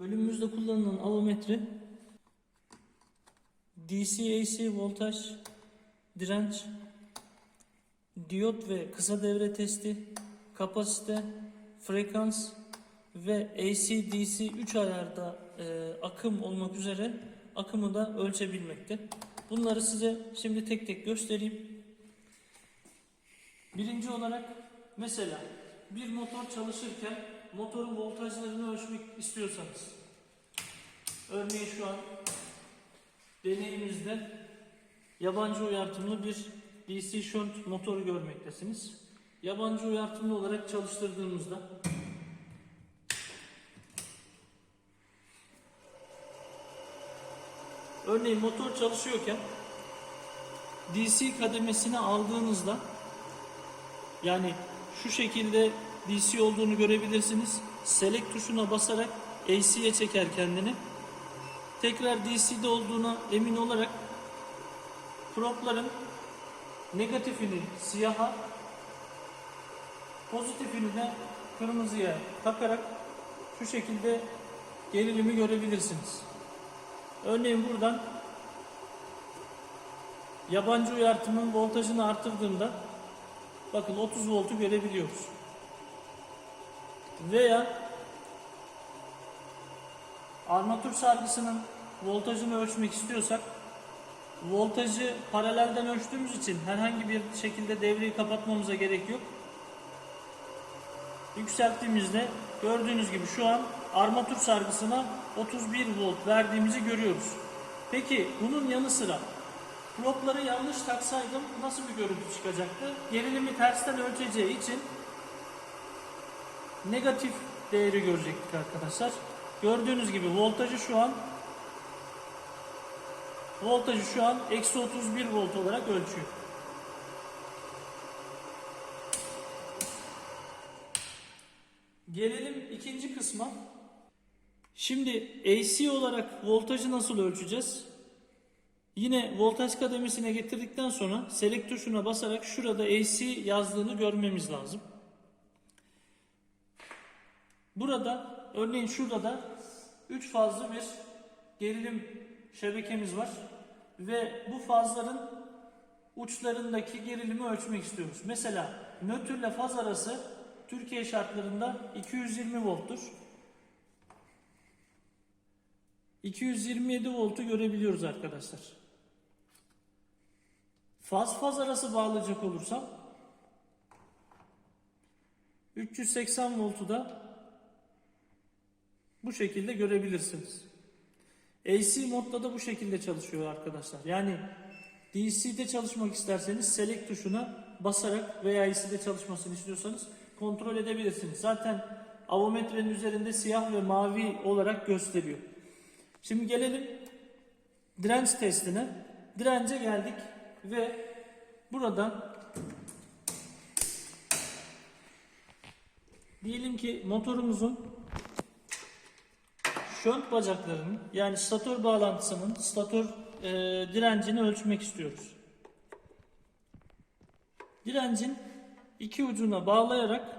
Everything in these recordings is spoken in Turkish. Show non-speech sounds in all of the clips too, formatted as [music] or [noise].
Bölümümüzde kullanılan avometre DC-AC voltaj, direnç, diyot ve kısa devre testi, kapasite, frekans ve AC-DC 3 ayarda e, akım olmak üzere akımı da ölçebilmekte. Bunları size şimdi tek tek göstereyim. Birinci olarak mesela bir motor çalışırken motorun voltajlarını ölçmek istiyorsanız örneğin şu an deneyimizde yabancı uyartımlı bir DC shunt motoru görmektesiniz. Yabancı uyartımlı olarak çalıştırdığımızda örneğin motor çalışıyorken DC kademesine aldığınızda yani şu şekilde DC olduğunu görebilirsiniz. Select tuşuna basarak AC'ye çeker kendini. Tekrar DC'de olduğuna emin olarak propların negatifini siyaha pozitifini de kırmızıya takarak şu şekilde gerilimi görebilirsiniz. Örneğin buradan yabancı uyartımın voltajını artırdığımda bakın 30 voltu görebiliyoruz. Veya armatür sargısının voltajını ölçmek istiyorsak voltajı paralelden ölçtüğümüz için herhangi bir şekilde devreyi kapatmamıza gerek yok. Yükselttiğimizde gördüğünüz gibi şu an armatür sargısına 31 volt verdiğimizi görüyoruz. Peki bunun yanı sıra propları yanlış taksaydım nasıl bir görüntü çıkacaktı? Gerilimi tersten ölçeceği için negatif değeri görecektik arkadaşlar. Gördüğünüz gibi voltajı şu an voltajı şu an eksi 31 volt olarak ölçüyor. Gelelim ikinci kısma. Şimdi AC olarak voltajı nasıl ölçeceğiz? Yine voltaj kademesine getirdikten sonra select tuşuna basarak şurada AC yazdığını görmemiz lazım. Burada örneğin şurada da 3 fazlı bir gerilim şebekemiz var ve bu fazların uçlarındaki gerilimi ölçmek istiyoruz. Mesela nötr ile faz arası Türkiye şartlarında 220 volttur. 227 voltu görebiliyoruz arkadaşlar. Faz faz arası bağlayacak olursam 380 voltu da bu şekilde görebilirsiniz. AC modda da bu şekilde çalışıyor arkadaşlar. Yani DC'de çalışmak isterseniz select tuşuna basarak veya AC'de çalışmasını istiyorsanız kontrol edebilirsiniz. Zaten avometrenin üzerinde siyah ve mavi olarak gösteriyor. Şimdi gelelim direnç testine. Dirence geldik ve burada diyelim ki motorumuzun şönt bacaklarının yani statör bağlantısının statör e, direncini ölçmek istiyoruz. Direncin iki ucuna bağlayarak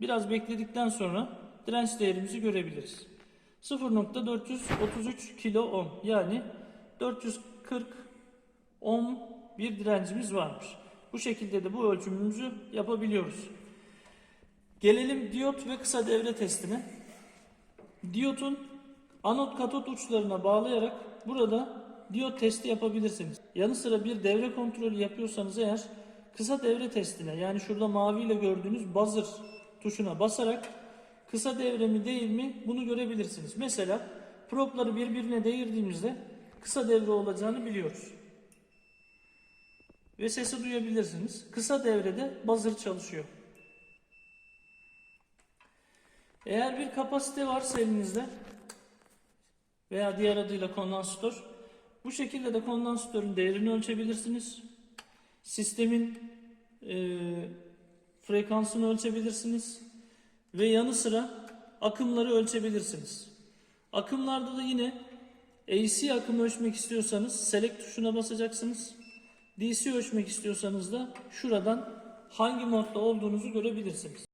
biraz bekledikten sonra direnç değerimizi görebiliriz. 0.433 kilo ohm yani 440 ohm bir direncimiz varmış. Bu şekilde de bu ölçümümüzü yapabiliyoruz. Gelelim diyot ve kısa devre testine. Diyotun anot katot uçlarına bağlayarak burada diyot testi yapabilirsiniz. Yanı sıra bir devre kontrolü yapıyorsanız eğer kısa devre testine yani şurada maviyle gördüğünüz buzzer tuşuna basarak kısa devre mi değil mi bunu görebilirsiniz. Mesela propları birbirine değirdiğimizde kısa devre olacağını biliyoruz. Ve sesi duyabilirsiniz. Kısa devrede buzzer çalışıyor. Eğer bir kapasite varsa elinizde veya diğer adıyla kondansatör bu şekilde de kondansatörün değerini ölçebilirsiniz. Sistemin e, frekansını ölçebilirsiniz. Ve yanı sıra akımları ölçebilirsiniz. Akımlarda da yine AC akımı ölçmek istiyorsanız select tuşuna basacaksınız. DC ölçmek istiyorsanız da şuradan hangi modda olduğunuzu görebilirsiniz.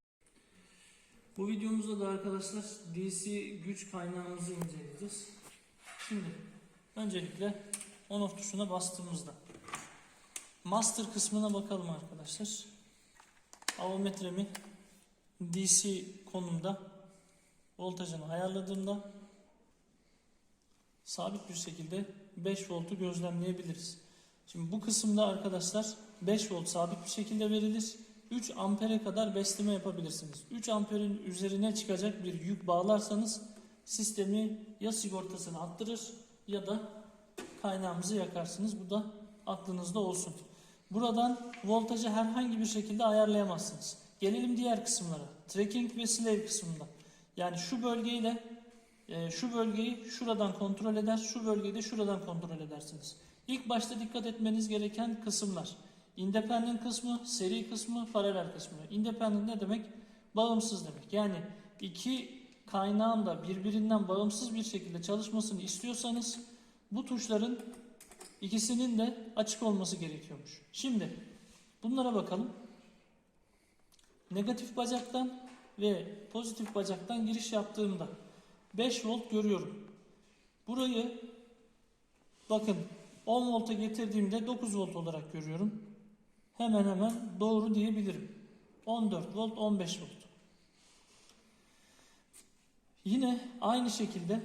Bu videomuzda da arkadaşlar DC güç kaynağımızı inceleyeceğiz. Şimdi öncelikle on off tuşuna bastığımızda master kısmına bakalım arkadaşlar. Avometremi DC konumda voltajını ayarladığımda sabit bir şekilde 5 voltu gözlemleyebiliriz. Şimdi bu kısımda arkadaşlar 5 volt sabit bir şekilde verilir. 3 ampere kadar besleme yapabilirsiniz. 3 amperin üzerine çıkacak bir yük bağlarsanız sistemi ya sigortasını attırır ya da kaynağımızı yakarsınız. Bu da aklınızda olsun. Buradan voltajı herhangi bir şekilde ayarlayamazsınız. Gelelim diğer kısımlara. Tracking ve slave kısmında. Yani şu bölgeyle e, şu bölgeyi şuradan kontrol eder, şu bölgeyi de şuradan kontrol edersiniz. İlk başta dikkat etmeniz gereken kısımlar. Independent kısmı, seri kısmı, paralel kısmı. Independent ne demek? Bağımsız demek. Yani iki kaynağın da birbirinden bağımsız bir şekilde çalışmasını istiyorsanız bu tuşların ikisinin de açık olması gerekiyormuş. Şimdi bunlara bakalım. Negatif bacaktan ve pozitif bacaktan giriş yaptığımda 5 volt görüyorum. Burayı bakın 10 volta getirdiğimde 9 volt olarak görüyorum. Hemen hemen doğru diyebilirim. 14 volt 15 volt. Yine aynı şekilde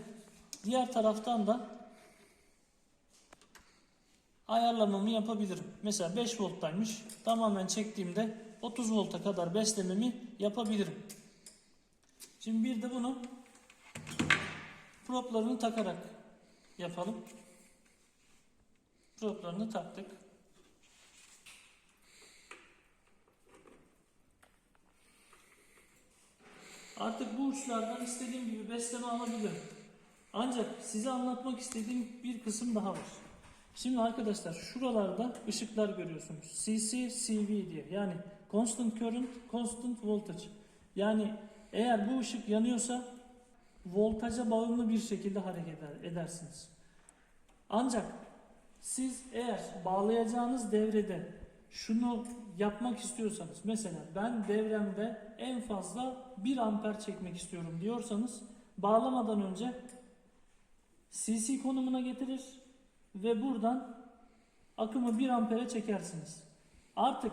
diğer taraftan da ayarlamamı yapabilirim. Mesela 5 volttaymış. Tamamen çektiğimde 30 volta kadar beslememi yapabilirim. Şimdi bir de bunu proplarını takarak yapalım. Proplarını taktık. Artık bu uçlardan istediğim gibi besleme alabilirim. Ancak size anlatmak istediğim bir kısım daha var. Şimdi arkadaşlar şuralarda ışıklar görüyorsunuz. CC, CV diye. Yani constant current, constant voltage. Yani eğer bu ışık yanıyorsa voltaja bağımlı bir şekilde hareket eder, edersiniz. Ancak siz eğer bağlayacağınız devrede şunu yapmak istiyorsanız mesela ben devremde en fazla 1 amper çekmek istiyorum diyorsanız bağlamadan önce CC konumuna getirir ve buradan akımı 1 ampere çekersiniz. Artık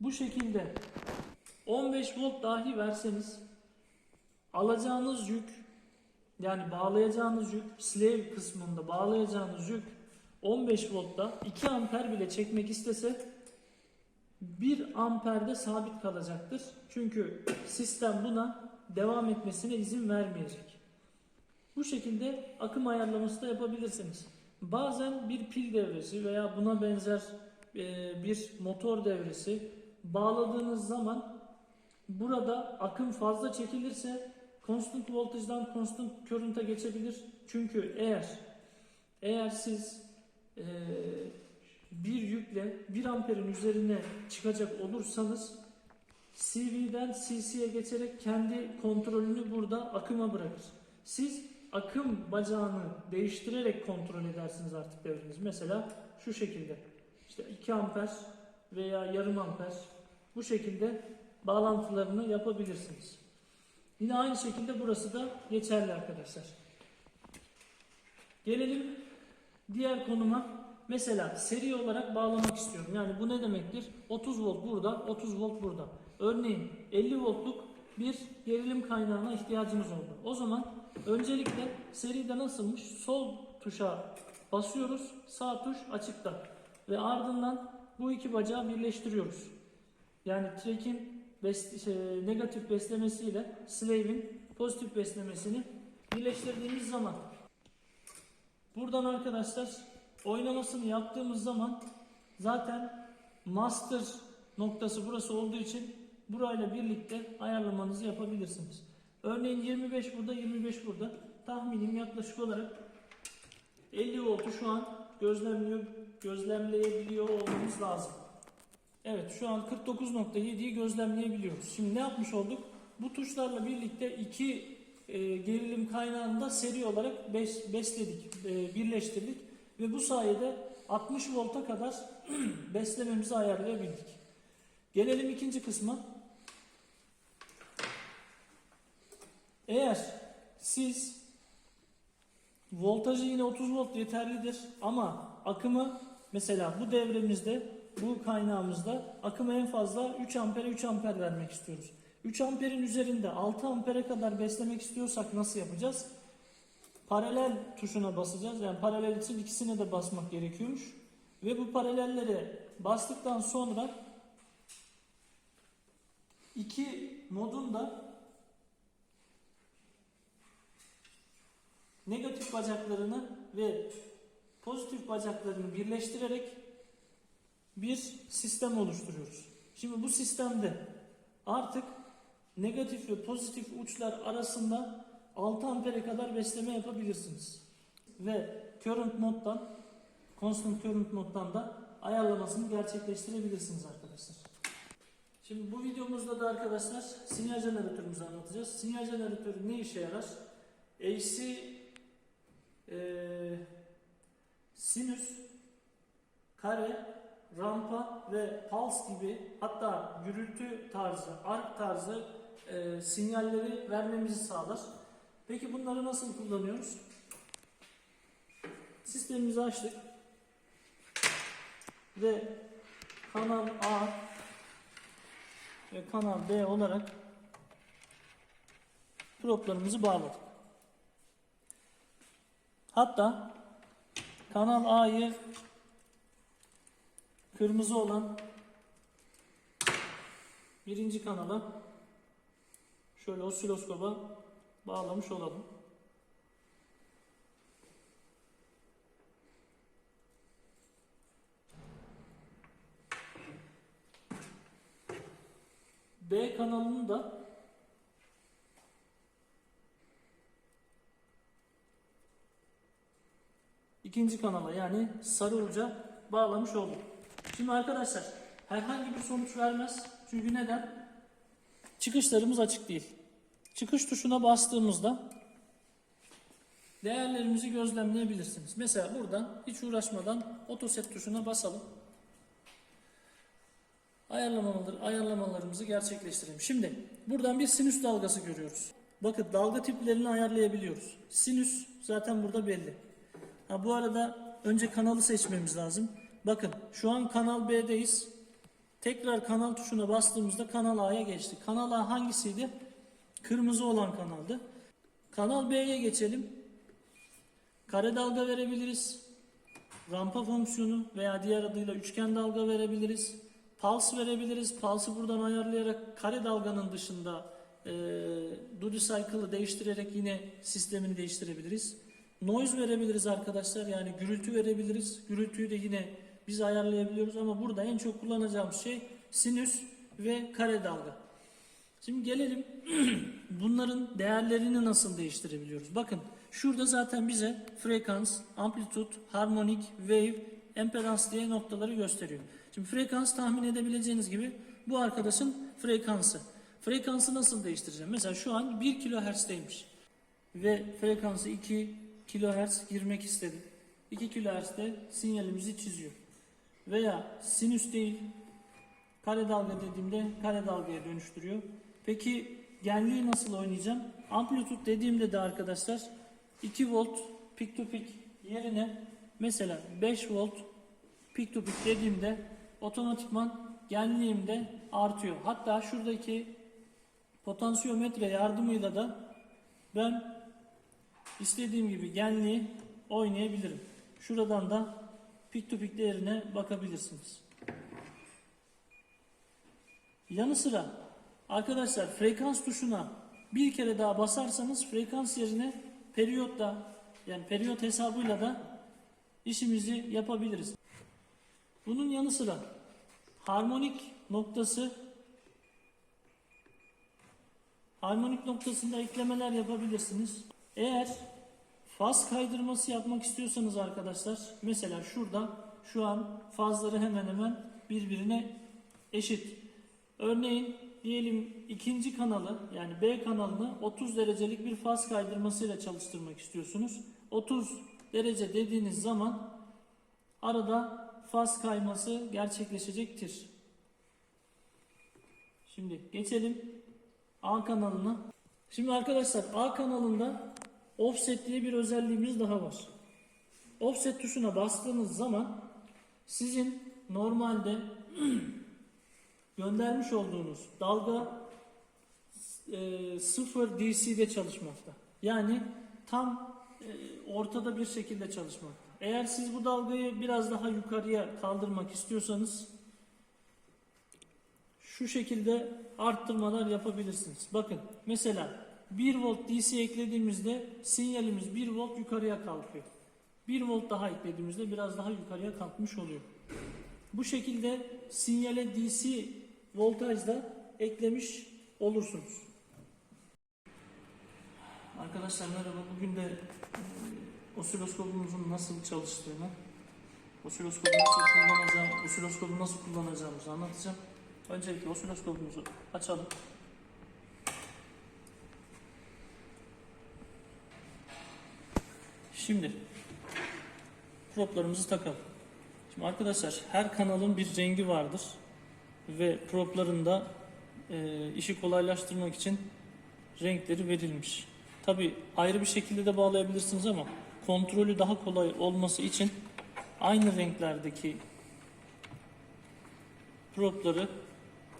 bu şekilde 15 volt dahi verseniz alacağınız yük yani bağlayacağınız yük slave kısmında bağlayacağınız yük 15 voltta 2 amper bile çekmek istese 1 amperde sabit kalacaktır. Çünkü sistem buna devam etmesine izin vermeyecek. Bu şekilde akım ayarlaması da yapabilirsiniz. Bazen bir pil devresi veya buna benzer e, bir motor devresi bağladığınız zaman burada akım fazla çekilirse constant voltajdan constant current'a geçebilir. Çünkü eğer eğer siz e, bir yükle 1 amperin üzerine çıkacak olursanız CV'den CC'ye geçerek kendi kontrolünü burada akıma bırakır. Siz akım bacağını değiştirerek kontrol edersiniz artık devriniz. Mesela şu şekilde. İşte 2 amper veya yarım amper bu şekilde bağlantılarını yapabilirsiniz. Yine aynı şekilde burası da geçerli arkadaşlar. Gelelim diğer konuma. Mesela seri olarak bağlamak istiyorum. Yani bu ne demektir? 30 volt burada, 30 volt burada. Örneğin 50 voltluk bir gerilim kaynağına ihtiyacımız oldu. O zaman öncelikle seride nasılmış? Sol tuşa basıyoruz, sağ tuş açıkta. Ve ardından bu iki bacağı birleştiriyoruz. Yani track'in şey, negatif beslemesiyle slave'in pozitif beslemesini birleştirdiğimiz zaman buradan arkadaşlar oynamasını yaptığımız zaman zaten master noktası burası olduğu için burayla birlikte ayarlamanızı yapabilirsiniz. Örneğin 25 burada 25 burada tahminim yaklaşık olarak 50 voltu şu an gözlemliyor, gözlemleyebiliyor olmamız lazım. Evet şu an 49.7'yi gözlemleyebiliyoruz. Şimdi ne yapmış olduk? Bu tuşlarla birlikte iki e, gerilim kaynağını da seri olarak bes, besledik, e, birleştirdik. Ve bu sayede 60 volta kadar [clears throat] beslememizi ayarlayabildik. Gelelim ikinci kısma. Eğer siz voltajı yine 30 volt yeterlidir ama akımı mesela bu devremizde bu kaynağımızda akımı en fazla 3 ampere 3 amper vermek istiyoruz. 3 amperin üzerinde 6 ampere kadar beslemek istiyorsak nasıl yapacağız? Paralel tuşuna basacağız. Yani paralel için ikisine de basmak gerekiyormuş. Ve bu paralellere bastıktan sonra iki modun da negatif bacaklarını ve pozitif bacaklarını birleştirerek bir sistem oluşturuyoruz. Şimdi bu sistemde artık negatif ve pozitif uçlar arasında 6 ampere kadar besleme yapabilirsiniz. Ve current moddan, constant current moddan da ayarlamasını gerçekleştirebilirsiniz arkadaşlar. Şimdi bu videomuzda da arkadaşlar sinyal jeneratörümüzü anlatacağız. Sinyal jeneratörü ne işe yarar? AC eee sinüs, kare, rampa ve pulse gibi hatta gürültü tarzı, ark tarzı eee, sinyalleri vermemizi sağlar. Peki bunları nasıl kullanıyoruz? Sistemimizi açtık ve kanal A ve kanal B olarak proplarımızı bağladık. Hatta kanal A'yı kırmızı olan birinci kanala şöyle osiloskopa bağlamış olalım. B kanalını da ikinci kanala yani sarı uca bağlamış olduk. Şimdi arkadaşlar herhangi bir sonuç vermez. Çünkü neden? Çıkışlarımız açık değil. Çıkış tuşuna bastığımızda değerlerimizi gözlemleyebilirsiniz. Mesela buradan hiç uğraşmadan otoset tuşuna basalım. Ayarlamaları, ayarlamalarımızı gerçekleştirelim. Şimdi buradan bir sinüs dalgası görüyoruz. Bakın dalga tiplerini ayarlayabiliyoruz. Sinüs zaten burada belli. Ha, bu arada önce kanalı seçmemiz lazım. Bakın şu an kanal B'deyiz. Tekrar kanal tuşuna bastığımızda kanal A'ya geçtik. Kanal A hangisiydi? Kırmızı olan kanaldı. Kanal B'ye geçelim. Kare dalga verebiliriz. Rampa fonksiyonu veya diğer adıyla üçgen dalga verebiliriz. Pulse verebiliriz. Pulse'ı buradan ayarlayarak kare dalganın dışında e, duty cycle'ı değiştirerek yine sistemini değiştirebiliriz. Noise verebiliriz arkadaşlar. Yani gürültü verebiliriz. Gürültüyü de yine biz ayarlayabiliyoruz ama burada en çok kullanacağımız şey sinüs ve kare dalga. Şimdi gelelim [clears throat] bunların değerlerini nasıl değiştirebiliyoruz? Bakın şurada zaten bize frekans, amplitud, harmonik, wave, impedans diye noktaları gösteriyor. Şimdi frekans tahmin edebileceğiniz gibi bu arkadaşın frekansı. Frekansı nasıl değiştireceğim? Mesela şu an 1 kilohertz'teymiş. Ve frekansı 2 kilohertz girmek istedim. 2 kilohertz'te sinyalimizi çiziyor. Veya sinüs değil, kare dalga dediğimde kare dalgaya dönüştürüyor. Peki genliği nasıl oynayacağım? Amplitud dediğimde de arkadaşlar 2 volt peak to peak yerine mesela 5 volt peak to peak dediğimde otomatikman genliğim de artıyor. Hatta şuradaki potansiyometre yardımıyla da ben istediğim gibi genliği oynayabilirim. Şuradan da peak to peak değerine bakabilirsiniz. Yanı sıra arkadaşlar frekans tuşuna bir kere daha basarsanız frekans yerine periyotla yani periyot hesabıyla da işimizi yapabiliriz. Bunun yanı sıra harmonik noktası harmonik noktasında eklemeler yapabilirsiniz. Eğer faz kaydırması yapmak istiyorsanız arkadaşlar mesela şurada şu an fazları hemen hemen birbirine eşit. Örneğin diyelim ikinci kanalı yani B kanalını 30 derecelik bir faz kaydırmasıyla çalıştırmak istiyorsunuz. 30 derece dediğiniz zaman arada faz kayması gerçekleşecektir. Şimdi geçelim A kanalına. Şimdi arkadaşlar A kanalında offset diye bir özelliğimiz daha var. Offset tuşuna bastığınız zaman sizin normalde [clears throat] göndermiş olduğunuz dalga e, 0 DC'de çalışmakta. Yani tam e, ortada bir şekilde çalışmakta. Eğer siz bu dalgayı biraz daha yukarıya kaldırmak istiyorsanız şu şekilde arttırmalar yapabilirsiniz. Bakın mesela 1 volt DC eklediğimizde sinyalimiz 1 volt yukarıya kalkıyor. 1 volt daha eklediğimizde biraz daha yukarıya kalkmış oluyor. Bu şekilde sinyale DC voltajda eklemiş olursunuz. Arkadaşlar merhaba. Bugün de e, osiloskopumuzun nasıl çalıştığını, osiloskopu nasıl kullanacağım, osiloskopu nasıl kullanacağımızı anlatacağım. Öncelikle osiloskopumuzu açalım. Şimdi proplarımızı takalım. Şimdi arkadaşlar her kanalın bir rengi vardır ve proplarında e, işi kolaylaştırmak için renkleri verilmiş. Tabi ayrı bir şekilde de bağlayabilirsiniz ama kontrolü daha kolay olması için aynı renklerdeki propları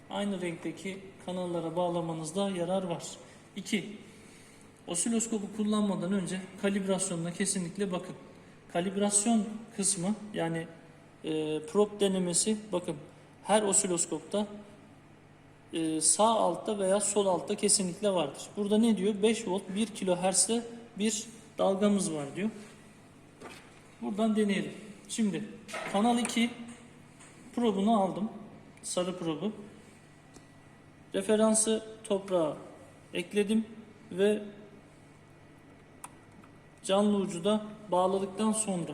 aynı renkteki kanallara bağlamanızda yarar var. 2. Osiloskopu kullanmadan önce kalibrasyonuna kesinlikle bakın. Kalibrasyon kısmı yani e, prop denemesi bakın her osiloskopta e, sağ altta veya sol altta kesinlikle vardır. Burada ne diyor? 5 volt 1 kilohertz'te bir dalgamız var diyor. Buradan deneyelim. Şimdi kanal 2 probunu aldım. Sarı probu. Referansı toprağa ekledim ve canlı ucu da bağladıktan sonra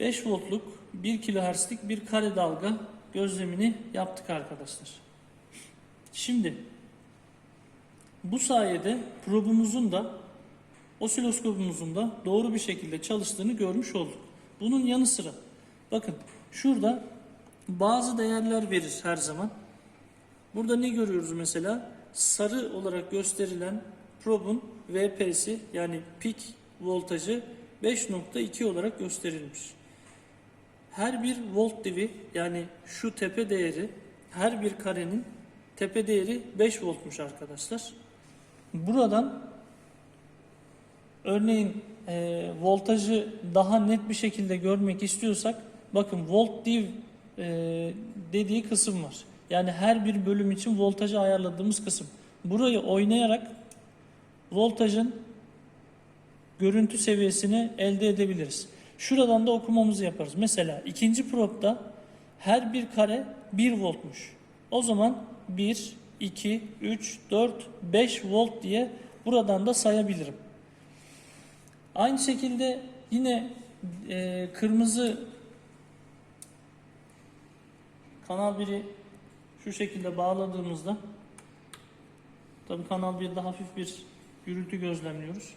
5 voltluk 1 kilohertzlik bir kare dalga gözlemini yaptık arkadaşlar. Şimdi bu sayede probumuzun da osiloskopumuzun da doğru bir şekilde çalıştığını görmüş olduk. Bunun yanı sıra bakın şurada bazı değerler verir her zaman. Burada ne görüyoruz mesela? Sarı olarak gösterilen probun VP'si yani pik voltajı 5.2 olarak gösterilmiş. Her bir volt divi yani şu tepe değeri her bir karenin tepe değeri 5 voltmuş arkadaşlar. Buradan örneğin e, voltajı daha net bir şekilde görmek istiyorsak bakın volt div e, dediği kısım var. Yani her bir bölüm için voltajı ayarladığımız kısım. Burayı oynayarak voltajın görüntü seviyesini elde edebiliriz. Şuradan da okumamızı yaparız. Mesela ikinci propta her bir kare 1 voltmuş. O zaman 1, 2, 3, 4, 5 volt diye buradan da sayabilirim. Aynı şekilde yine e, kırmızı kanal 1'i şu şekilde bağladığımızda tabi kanal 1'de hafif bir gürültü gözlemliyoruz.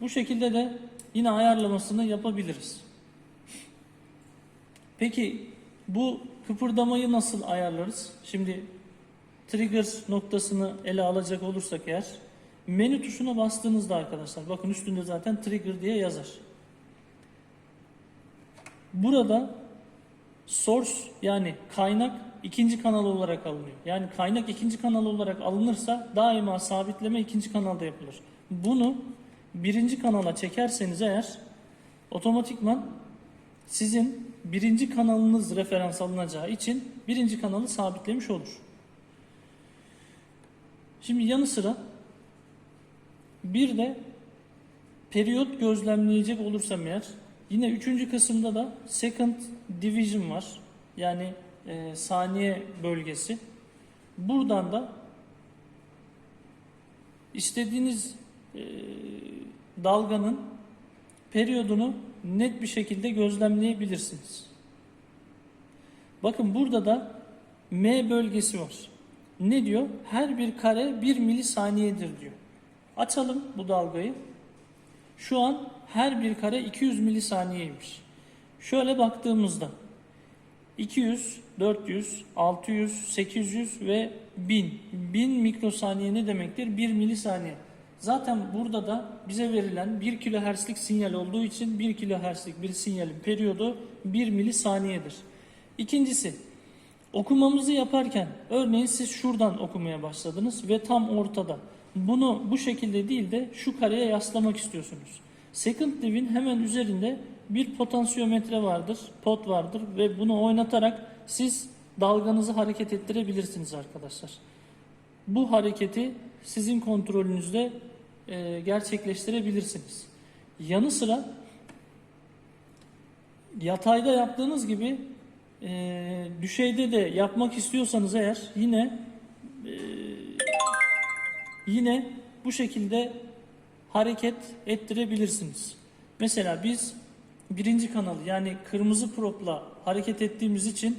Bu şekilde de yine ayarlamasını yapabiliriz. Peki bu kıpırdamayı nasıl ayarlarız? Şimdi trigger noktasını ele alacak olursak eğer menü tuşuna bastığınızda arkadaşlar bakın üstünde zaten trigger diye yazar. Burada source yani kaynak ikinci kanal olarak alınıyor. Yani kaynak ikinci kanal olarak alınırsa daima sabitleme ikinci kanalda yapılır. Bunu birinci kanala çekerseniz eğer otomatikman sizin birinci kanalınız referans alınacağı için birinci kanalı sabitlemiş olur. Şimdi yanı sıra bir de periyot gözlemleyecek olursam eğer yine üçüncü kısımda da second division var. Yani e, saniye bölgesi. Buradan da istediğiniz e, dalganın periyodunu net bir şekilde gözlemleyebilirsiniz. Bakın burada da M bölgesi var. Ne diyor? Her bir kare 1 milisaniyedir diyor. Açalım bu dalgayı. Şu an her bir kare 200 milisaniyeymiş. Şöyle baktığımızda 200, 400, 600, 800 ve 1000. 1000 mikrosaniye ne demektir? 1 milisaniye. Zaten burada da bize verilen 1 kilohertzlik sinyal olduğu için 1 kilohertzlik bir sinyalin periyodu 1 milisaniyedir. İkincisi, okumamızı yaparken örneğin siz şuradan okumaya başladınız ve tam ortada. Bunu bu şekilde değil de şu kareye yaslamak istiyorsunuz. Second div'in hemen üzerinde bir potansiyometre vardır, pot vardır ve bunu oynatarak siz dalganızı hareket ettirebilirsiniz arkadaşlar. Bu hareketi sizin kontrolünüzde e, gerçekleştirebilirsiniz. Yanı sıra yatayda yaptığınız gibi e, düşeyde de yapmak istiyorsanız eğer yine e, yine bu şekilde hareket ettirebilirsiniz. Mesela biz birinci kanalı yani kırmızı propla hareket ettiğimiz için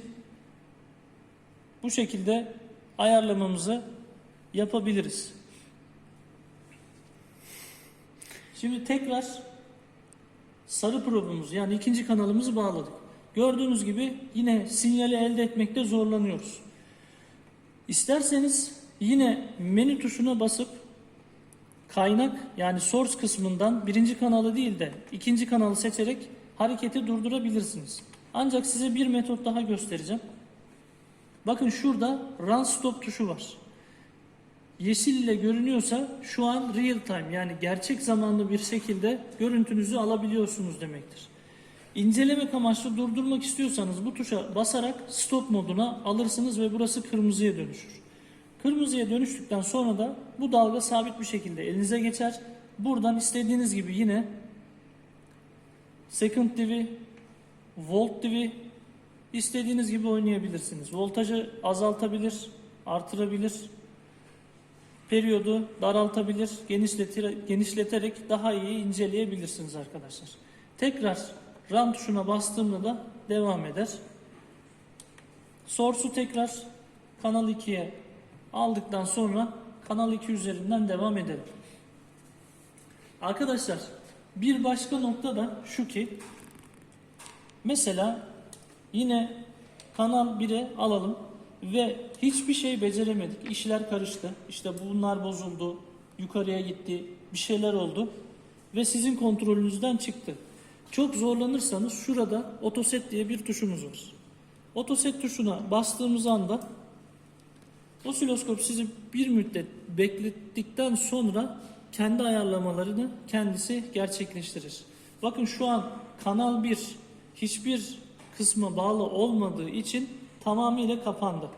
bu şekilde ayarlamamızı yapabiliriz. Şimdi tekrar sarı probumuz yani ikinci kanalımızı bağladık. Gördüğünüz gibi yine sinyali elde etmekte zorlanıyoruz. İsterseniz yine menü tuşuna basıp kaynak yani source kısmından birinci kanalı değil de ikinci kanalı seçerek hareketi durdurabilirsiniz. Ancak size bir metot daha göstereceğim. Bakın şurada run stop tuşu var. Yeşil ile görünüyorsa şu an real time yani gerçek zamanlı bir şekilde görüntünüzü alabiliyorsunuz demektir. İncelemek amaçlı durdurmak istiyorsanız bu tuşa basarak stop moduna alırsınız ve burası kırmızıya dönüşür. Kırmızıya dönüştükten sonra da bu dalga sabit bir şekilde elinize geçer. Buradan istediğiniz gibi yine second div'i, volt div'i istediğiniz gibi oynayabilirsiniz. Voltajı azaltabilir, artırabilir. Periyodu daraltabilir, genişletir, genişleterek daha iyi inceleyebilirsiniz arkadaşlar. Tekrar run tuşuna bastığımda da devam eder. Source'u tekrar kanal 2'ye aldıktan sonra kanal 2 üzerinden devam edelim. Arkadaşlar bir başka nokta da şu ki mesela yine kanal 1'e alalım ve hiçbir şey beceremedik. İşler karıştı. İşte bunlar bozuldu. Yukarıya gitti. Bir şeyler oldu. Ve sizin kontrolünüzden çıktı. Çok zorlanırsanız şurada otoset diye bir tuşumuz var. Otoset tuşuna bastığımız anda osiloskop sizi bir müddet beklettikten sonra kendi ayarlamalarını kendisi gerçekleştirir. Bakın şu an kanal 1 hiçbir kısma bağlı olmadığı için tamamıyla kapandı.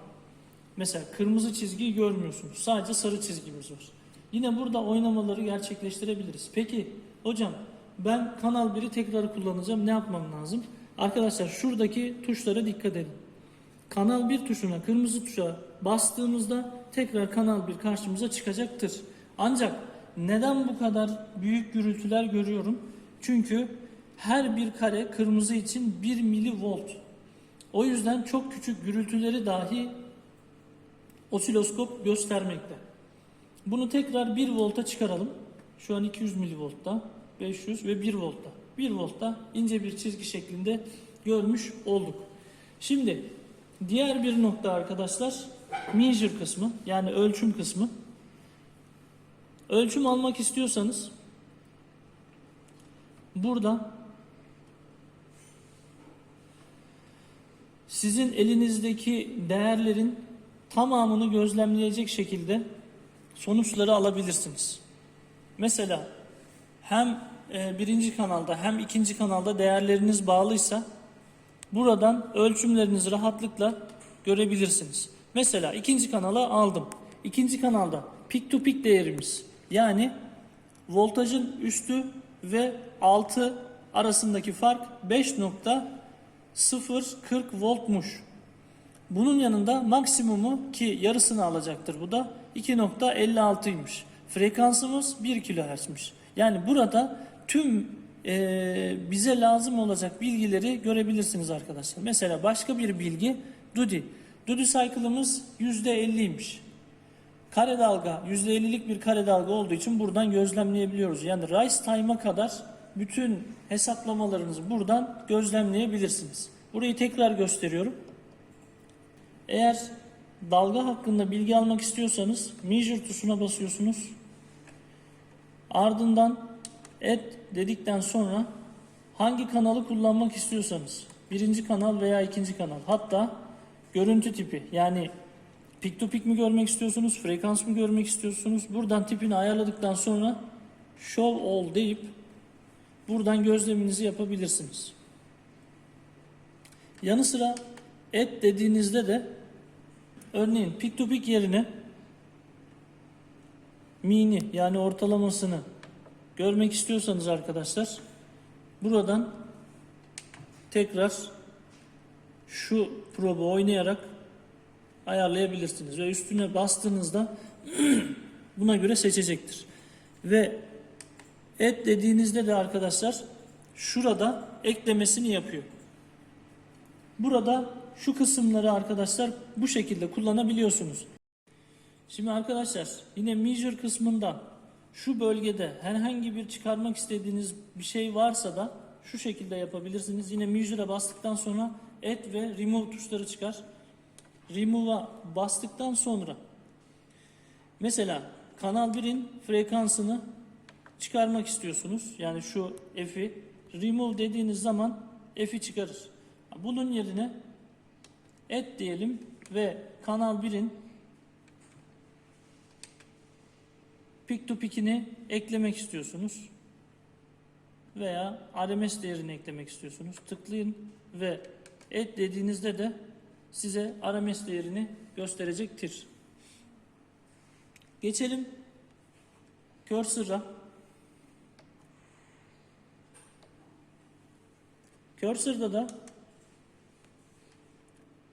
Mesela kırmızı çizgiyi görmüyorsunuz. Sadece sarı çizgimiz var. Yine burada oynamaları gerçekleştirebiliriz. Peki hocam ben kanal 1'i tekrar kullanacağım. Ne yapmam lazım? Arkadaşlar şuradaki tuşlara dikkat edin. Kanal 1 tuşuna, kırmızı tuşa bastığımızda tekrar kanal 1 karşımıza çıkacaktır. Ancak neden bu kadar büyük gürültüler görüyorum? Çünkü her bir kare kırmızı için 1 milivolt. O yüzden çok küçük gürültüleri dahi osiloskop göstermekte. Bunu tekrar 1 volta çıkaralım. Şu an 200 milivoltta, 500 ve 1 voltta. 1 voltta ince bir çizgi şeklinde görmüş olduk. Şimdi diğer bir nokta arkadaşlar measure kısmı yani ölçüm kısmı. Ölçüm almak istiyorsanız burada sizin elinizdeki değerlerin tamamını gözlemleyecek şekilde sonuçları alabilirsiniz. Mesela hem e, birinci kanalda hem ikinci kanalda değerleriniz bağlıysa buradan ölçümlerinizi rahatlıkla görebilirsiniz. Mesela ikinci kanala aldım. İkinci kanalda peak to peak değerimiz yani voltajın üstü ve altı arasındaki fark 5.040 voltmuş. Bunun yanında maksimumu ki yarısını alacaktır bu da 2.56'ymış. Frekansımız 1 kHz'miş. Yani burada tüm e, bize lazım olacak bilgileri görebilirsiniz arkadaşlar. Mesela başka bir bilgi Dudi. Dudi cycle'ımız %50'ymiş. Kare dalga %50'lik bir kare dalga olduğu için buradan gözlemleyebiliyoruz. Yani rise time'a kadar bütün hesaplamalarınızı buradan gözlemleyebilirsiniz. Burayı tekrar gösteriyorum. Eğer dalga hakkında bilgi almak istiyorsanız measure tuşuna basıyorsunuz. Ardından add dedikten sonra hangi kanalı kullanmak istiyorsanız birinci kanal veya ikinci kanal hatta görüntü tipi yani pik to pik mi görmek istiyorsunuz frekans mı görmek istiyorsunuz buradan tipini ayarladıktan sonra show all deyip buradan gözleminizi yapabilirsiniz. Yanı sıra add dediğinizde de örneğin pik to pik yerine mini yani ortalamasını görmek istiyorsanız arkadaşlar buradan tekrar şu probu oynayarak ayarlayabilirsiniz ve üstüne bastığınızda [clears throat] buna göre seçecektir. Ve et dediğinizde de arkadaşlar şurada eklemesini yapıyor. Burada şu kısımları arkadaşlar bu şekilde kullanabiliyorsunuz. Şimdi arkadaşlar yine measure kısmından şu bölgede herhangi bir çıkarmak istediğiniz bir şey varsa da şu şekilde yapabilirsiniz. Yine measure'a bastıktan sonra add ve remove tuşları çıkar. Remove'a bastıktan sonra mesela kanal 1'in frekansını çıkarmak istiyorsunuz. Yani şu F'i remove dediğiniz zaman F'i çıkarır. Bunun yerine add diyelim ve kanal 1'in Pick to pick'ini eklemek istiyorsunuz. Veya RMS değerini eklemek istiyorsunuz. Tıklayın ve et dediğinizde de size RMS değerini gösterecektir. Geçelim cursor'a. Cursor'da da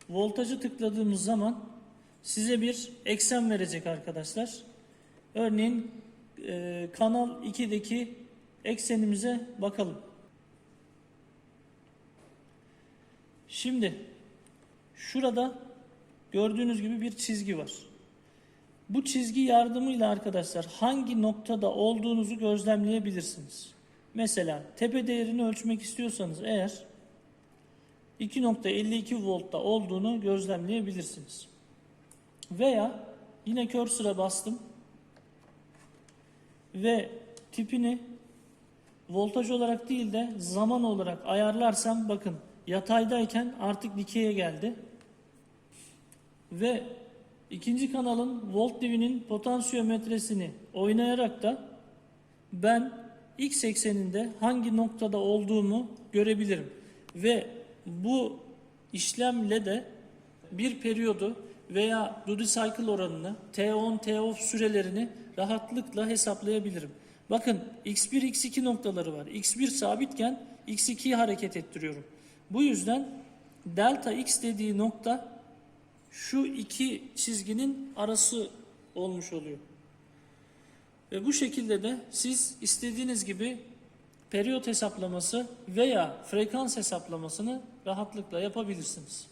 voltajı tıkladığımız zaman size bir eksen verecek arkadaşlar. Örneğin e, kanal 2'deki eksenimize bakalım. Şimdi şurada gördüğünüz gibi bir çizgi var. Bu çizgi yardımıyla arkadaşlar hangi noktada olduğunuzu gözlemleyebilirsiniz. Mesela tepe değerini ölçmek istiyorsanız eğer 2.52 voltta olduğunu gözlemleyebilirsiniz. Veya yine cursor'a bastım ve tipini voltaj olarak değil de zaman olarak ayarlarsam bakın yataydayken artık dikeye geldi. Ve ikinci kanalın volt divinin potansiyometresini oynayarak da ben x ekseninde hangi noktada olduğumu görebilirim. Ve bu işlemle de bir periyodu veya duty cycle oranını, T10, T-off sürelerini rahatlıkla hesaplayabilirim. Bakın x1, x2 noktaları var. x1 sabitken x2'yi hareket ettiriyorum. Bu yüzden delta x dediği nokta şu iki çizginin arası olmuş oluyor. Ve bu şekilde de siz istediğiniz gibi periyot hesaplaması veya frekans hesaplamasını rahatlıkla yapabilirsiniz.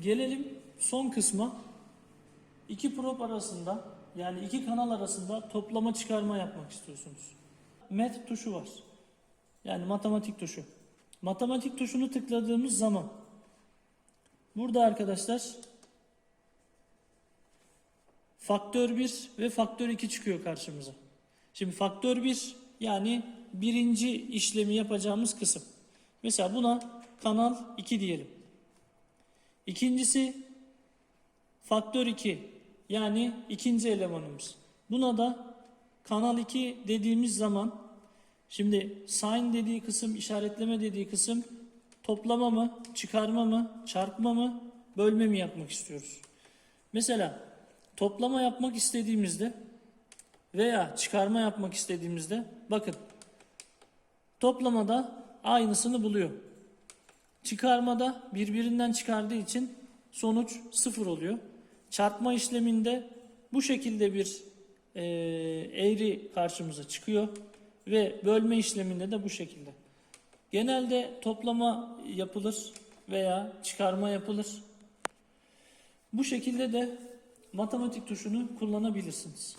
Gelelim son kısma. İki prop arasında yani iki kanal arasında toplama çıkarma yapmak istiyorsunuz. Met tuşu var. Yani matematik tuşu. Matematik tuşunu tıkladığımız zaman burada arkadaşlar faktör 1 ve faktör 2 çıkıyor karşımıza. Şimdi faktör 1 yani birinci işlemi yapacağımız kısım. Mesela buna kanal 2 diyelim. İkincisi faktör 2 yani ikinci elemanımız. Buna da kanal 2 dediğimiz zaman şimdi sign dediği kısım işaretleme dediği kısım toplama mı, çıkarma mı, çarpma mı, bölme mi yapmak istiyoruz. Mesela toplama yapmak istediğimizde veya çıkarma yapmak istediğimizde bakın toplamada aynısını buluyor. Çıkarmada birbirinden çıkardığı için sonuç sıfır oluyor. Çarpma işleminde bu şekilde bir eğri karşımıza çıkıyor ve bölme işleminde de bu şekilde. Genelde toplama yapılır veya çıkarma yapılır. Bu şekilde de matematik tuşunu kullanabilirsiniz.